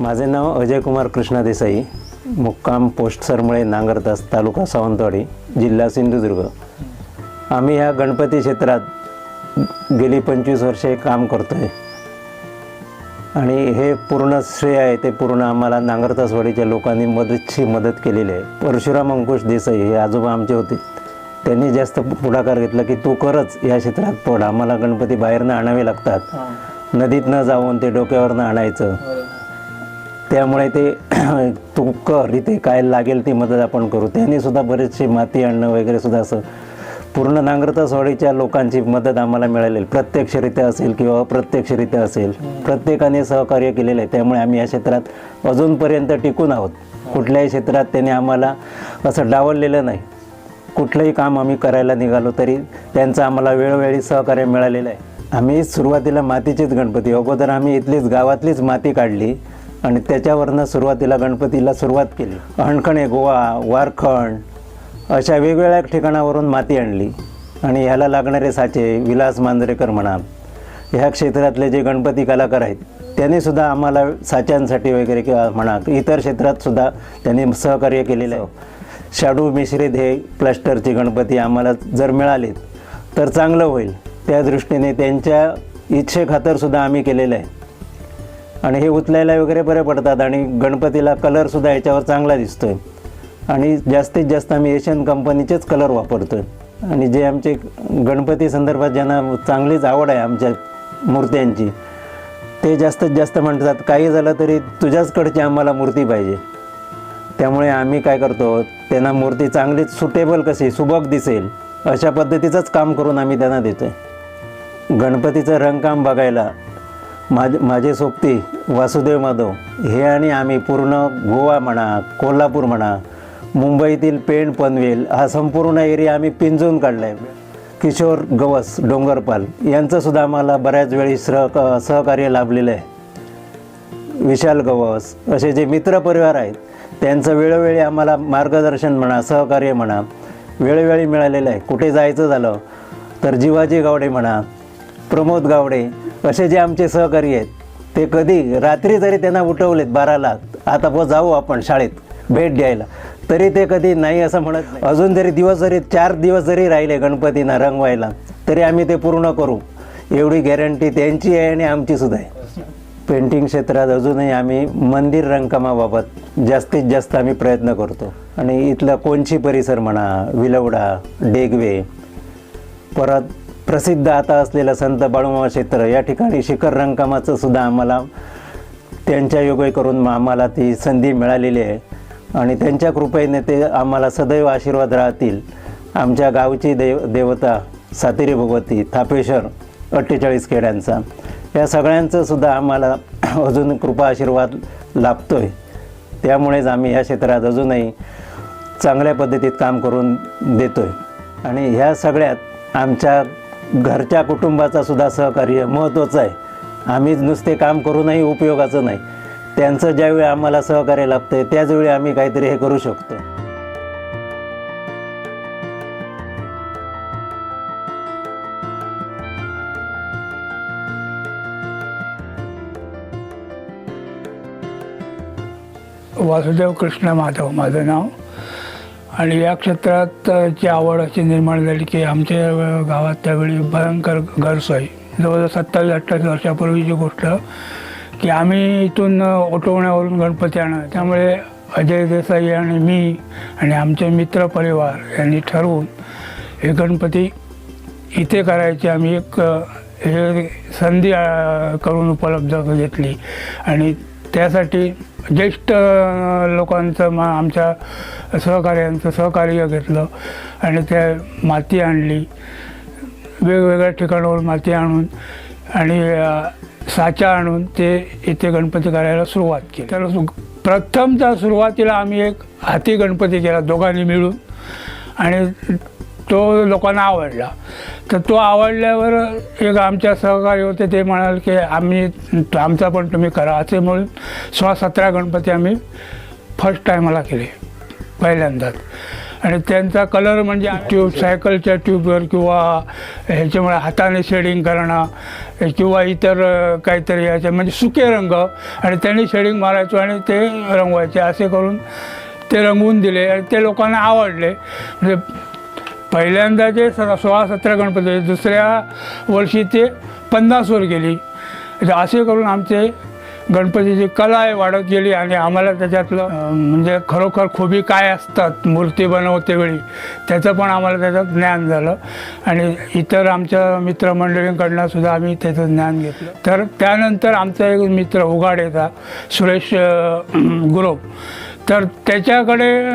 माझे नाव अजय कुमार कृष्णा देसाई मुक्काम पोस्ट सरमळे नांगरतास तालुका सावंतवाडी जिल्हा सिंधुदुर्ग. आम्ही ह्या गणपती क्षेत्रात गेली पंचवीस वर्षे काम करतो आहे आणि हे पूर्ण श्रेय आहे ते पूर्ण आम्हाला नांगरतासवाडीच्या लोकांनी मदतची मदत केलेली आहे. परशुराम अंकुश देसाई हे आजोबा आमचे होते. त्यांनी जास्त पुढाकार घेतला की तू करच या क्षेत्रात पड आम्हाला गणपती बाहेरनं आणावे लागतात. नदीत न जाऊन ते डोक्यावरनं आणायचं. त्यामुळे ते तू कर इथे काय लागेल ती मदत आपण करू. त्यांनी सुद्धा बरेचसे माती आणणं वगैरे सुद्धा असं पूर्ण नांगरतासवाडीच्या लोकांची मदत आम्हाला मिळालेली. प्रत्यक्षरित्या असेल किंवा अप्रत्यक्षरित्या असेल. प्रत्येकाने सहकार्य केलेलं आहे. त्यामुळे आम्ही या क्षेत्रात अजूनपर्यंत टिकून आहोत. कुठल्याही क्षेत्रात त्याने आम्हाला असं डावललेलं नाही. कुठलंही काम आम्ही करायला निघालो तरी त्यांचं आम्हाला वेळोवेळी सहकार्य मिळालेलं आहे. आम्ही सुरुवातीला मातीचेच गणपती. अगोदर आम्ही इथलीच गावातलीच माती काढली. आणि त्याच्यावरनं सुरुवातीला गणपतीला सुरुवात केली. अणखणे गोवा वारखंड अशा वेगवेगळ्या ठिकाणावरून माती आणली. आणि ह्याला लागणारे साचे विलास मांजरेकर म्हणा ह्या क्षेत्रातले जे गणपती कलाकार आहेत त्यांनी सुद्धा आम्हाला साच्यांसाठी वगैरे किंवा म्हणा इतर क्षेत्रात सुद्धा त्यांनी सहकार्य केलेलं आहे. शाडू मिश्रित हे क्लस्टरचे गणपती आम्हाला जर मिळालेत तर चांगलं होईल. त्या दृष्टीने त्यांच्या इच्छेखातर सुद्धा आम्ही केलेलं आहे. आणि हे उचलायला वगैरे बरे पडतात आणि गणपतीला कलरसुद्धा याच्यावर चांगला दिसतो आहे आणि जास्तीत जास्त आम्ही एशियन कंपनीचेच कलर वापरतोय. आणि जे आमचे गणपती संदर्भात ज्यांना चांगलीच आवड आहे आमच्या मूर्त्यांची ते जास्तीत जास्त म्हणतात काही झालं तरी तुझ्याचकडची आम्हाला मूर्ती पाहिजे. त्यामुळे आम्ही काय करतो त्यांना मूर्ती चांगलीच सुटेबल कशी सुबक दिसेल अशा पद्धतीचंच काम करून आम्ही त्यांना देतो आहे गणपतीचं रंगकाम बघायला माझे माझे सोबती वासुदेव माधव हे आणि आम्ही पूर्ण गोवा म्हणा कोल्हापूर म्हणा मुंबईतील पेण पनवेल हा संपूर्ण एरिया आम्ही पिंजून काढला आहे किशोर गवस डोंगरपाल यांचंसुद्धा आम्हाला बऱ्याच वेळी सह सहकार्य लाभलेलं आहे. विशाल गवस असे जे मित्रपरिवार आहेत त्यांचं वेळोवेळी आम्हाला मार्गदर्शन म्हणा सहकार्य म्हणा वेळोवेळी मिळालेलं आहे. कुठे जायचं झालं तर जिवाजी गावडे म्हणा प्रमोद गावडे असे जे आमचे सहकारी आहेत ते कधी रात्री जरी त्यांना उठवलेत बाराला आता ब जाऊ आपण शाळेत भेट द्यायला तरी ते कधी नाही असं म्हणत अजून जरी दिवस जरी चार दिवस जरी राहिले गणपतींना रंगवायला तरी आम्ही ते पूर्ण करू. एवढी गॅरंटी त्यांची आहे आणि आमची सुद्धा आहे. पेंटिंग क्षेत्रात अजूनही आम्ही मंदिर रंगकामाबाबत जास्तीत जास्त आम्ही प्रयत्न करतो. आणि इथला कोणची परिसर म्हणा विलवडा डेगवे परत प्रसिद्ध आता असलेलं संत बाळूमामा क्षेत्र या ठिकाणी शिखर रंगकामाचं सुद्धा आम्हाला त्यांच्या योगे करून आम्हाला ती संधी मिळालेली आहे. आणि त्यांच्या कृपेने ते आम्हाला सदैव आशीर्वाद राहतील. आमच्या गावची देव देवता सातेरी भगवती थापेश्वर अठ्ठेचाळीस खेड्यांचा. या सगळ्यांचं सुद्धा आम्हाला अजून कृपा आशीर्वाद लाभतो आहे त्यामुळेच आम्ही या क्षेत्रात अजूनही चांगल्या पद्धतीत काम करून देतो आहे आणि ह्या सगळ्यात आमच्या घरच्या कुटुंबाचा सुद्धा सहकार्य महत्त्वाचं आहे. आम्ही नुसते काम करूनही उपयोगाचं नाही. त्यांचं ज्यावेळी आम्हाला सहकार्य लाभतं आहे त्याचवेळी आम्ही काहीतरी हे करू शकतो. वासुदेव कृष्ण माधव माझं नाव. आणि या क्षेत्रात ची आवड अशी निर्माण झाली की आमच्या गावात त्यावेळी भयंकर गैरसोय जवळजवळ सत्तावीस अठ्ठावीस वर्षापूर्वीची गोष्ट की आम्ही इथून उठवण्यावरून ओटवण्यावरून गणपती आणा त्यामुळे अजय देसाई आणि मी आणि आमचे मित्र परिवार यांनी ठरवून हे गणपती इथे करायची आम्ही एक हे संधी करून उपलब्ध घेतली. आणि त्यासाठी ज्येष्ठ लोकांचं मा आमच्या सहकार्यांचं सहकार्य घेतलं आणि त्या माती आणली. वेगवेगळ्या ठिकाणावरून माती आणून आणि साचा आणून ते इथे गणपती करायला सुरुवात केली. तर प्रथमतः सुरुवातीला आम्ही एक हाती गणपती केला दोघांनी मिळून आणि तो लोकांना आवडला. तर तो आवडल्यावर एक आमच्या सहकारी होते ते म्हणाले की आम्ही आमचा पण तुम्ही करा असे म्हणून सोळा सतरा गणपती आम्ही फर्स्ट टायमाला केले. पहिल्यांदाच. आणि त्यांचा कलर म्हणजे ट्यूब सायकलच्या ट्यूबवर किंवा ह्याच्यामुळे हाताने शेडिंग करणं किंवा इतर काहीतरी याच्या म्हणजे सुके रंग. आणि त्यांनी शेडिंग मारायचो आणि ते रंगवायचे. असे करून ते रंगवून दिले आणि ते लोकांना आवडले. म्हणजे पहिल्यांदा जे स सोळा सतरा गणपती दुसऱ्या वर्षी ते पन्नासवर गेली. असे करून आमचे गणपतीची कला आहे वाढत गेली आणि आम्हाला त्याच्यातलं म्हणजे खरोखर खोबी काय असतात मूर्ती बनवते वेळी त्याचं पण आम्हाला त्याचं ज्ञान झालं. आणि इतर आमच्या मित्रमंडळींकडनं सुद्धा आम्ही त्याचं ज्ञान घेतलं. तर त्यानंतर आमचा एक मित्र उगाडेचा सुरेश अं, गुरव तर त्याच्याकडे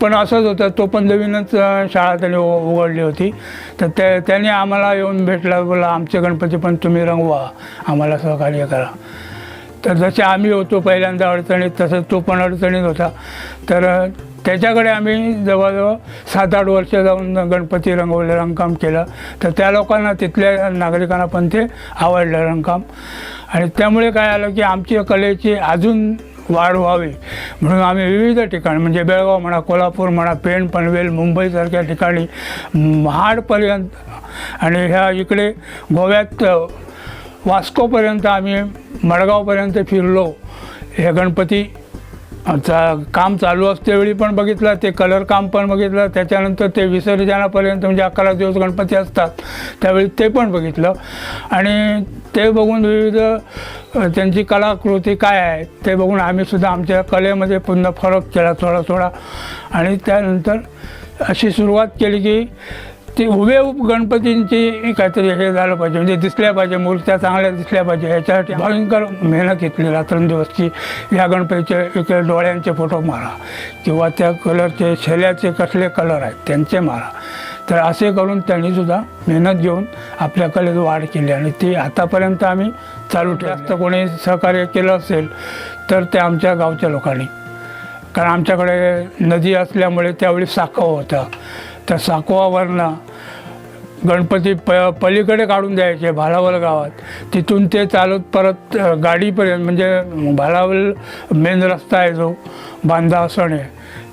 पण असंच होतं तो पण नवीनच शाळा त्याने उ- उघडली होती. तर त्या त्याने आम्हाला येऊन भेटला बोला आमचे गणपती पण तुम्ही रंगवा आम्हाला सहकार्य करा. तर जसे आम्ही होतो पहिल्यांदा अडचणीत तसं तो पण अडचणीत होता. तर त्याच्याकडे आम्ही जवळजवळ सात आठ वर्ष जाऊन गणपती रंगवले रंगकाम केलं. तर त्या लोकांना तिथल्या नागरिकांना पण ते आवडलं रंगकाम. आणि त्यामुळे काय आलं की आमची कलेची अजून वाढ व्हावी. म्हणून आम्ही विविध ठिकाणी म्हणजे बेळगाव म्हणा कोल्हापूर म्हणा पेण पनवेल मुंबईसारख्या ठिकाणी महाडपर्यंत आणि ह्या इकडे गोव्यात वास्कोपर्यंत आम्ही मडगावपर्यंत फिरलो. हे गणपती चा काम चालू असतेवेळी पण बघितलं ते कलर काम पण बघितलं त्याच्यानंतर ते विसर्जनापर्यंत म्हणजे अकरा दिवस गणपती असतात त्यावेळी ते पण बघितलं. आणि ते बघून विविध त्यांची कलाकृती काय आहे ते बघून आम्ही सुद्धा आमच्या कलेमध्ये पुन्हा फरक केला थोडा थोडा आणि त्यानंतर अशी सुरुवात केली की ते हुबेहूब गणपतींची काहीतरी हे झालं पाहिजे. म्हणजे दिसल्या पाहिजे मूर्त्या चांगल्या दिसल्या पाहिजे. याच्यासाठी भयंकर मेहनत घेतली रात्रंदिवसची. या गणपतीचे इकडे डोळ्यांचे फोटो मारा. किंवा त्या कलरचे शेल्याचे कसले कलर आहेत त्यांचे मारा. तर असे करून त्यांनी सुद्धा मेहनत घेऊन आपल्या कलेत वाढ केली. आणि ती आतापर्यंत आम्ही चालू जास्त कोणी सहकार्य केलं असेल तर ते आमच्या गावच्या लोकांनी. कारण आमच्याकडे नदी असल्यामुळे त्यावेळी साखव होता. त्या साकवावरनं गणपती प पलीकडे काढून द्यायचे भालावल गावात. तिथून ते चालत परत गाडीपर्यंत म्हणजे भालावल मेन रस्ता आहे जो बांधा असणे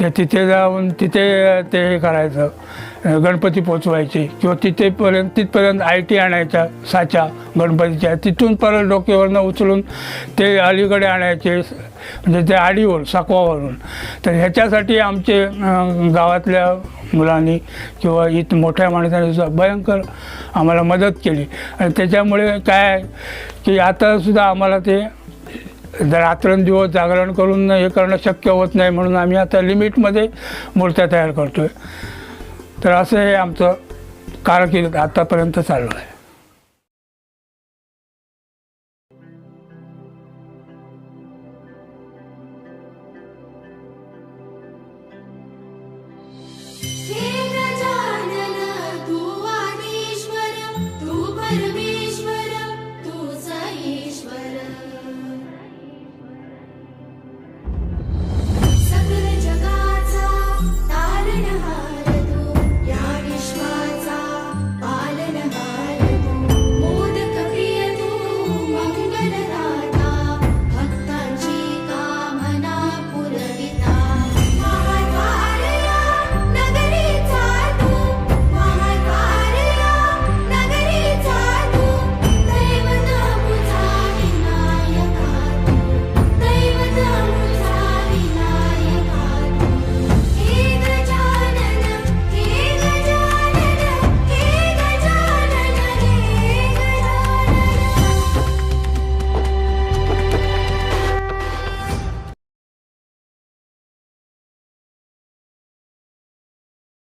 ते तिथे जाऊन तिथे ते हे करायचं गणपती पोचवायचे. किंवा तिथेपर्यंत तिथपर्यंत आय टी आणायच्या साच्या गणपतीच्या. तिथून परत डोक्यावरनं उचलून ते अलीकडे आणायचे म्हणजे ते आडीवर साकवावरून. तर ह्याच्यासाठी आमचे गावातल्या मुलांनी किंवा इथं मोठ्या माणसांनी सुद्धा भयंकर आम्हाला मदत केली. आणि त्याच्यामुळे काय आहे की आतासुद्धा आम्हाला ते रात्रंदिवस जागरण करून हे करणं शक्य होत नाही म्हणून आम्ही आता लिमिटमध्ये मूर्त्या तयार करतो आहे तर असं हे आमचं कारकिर्द आतापर्यंत चालू आहे.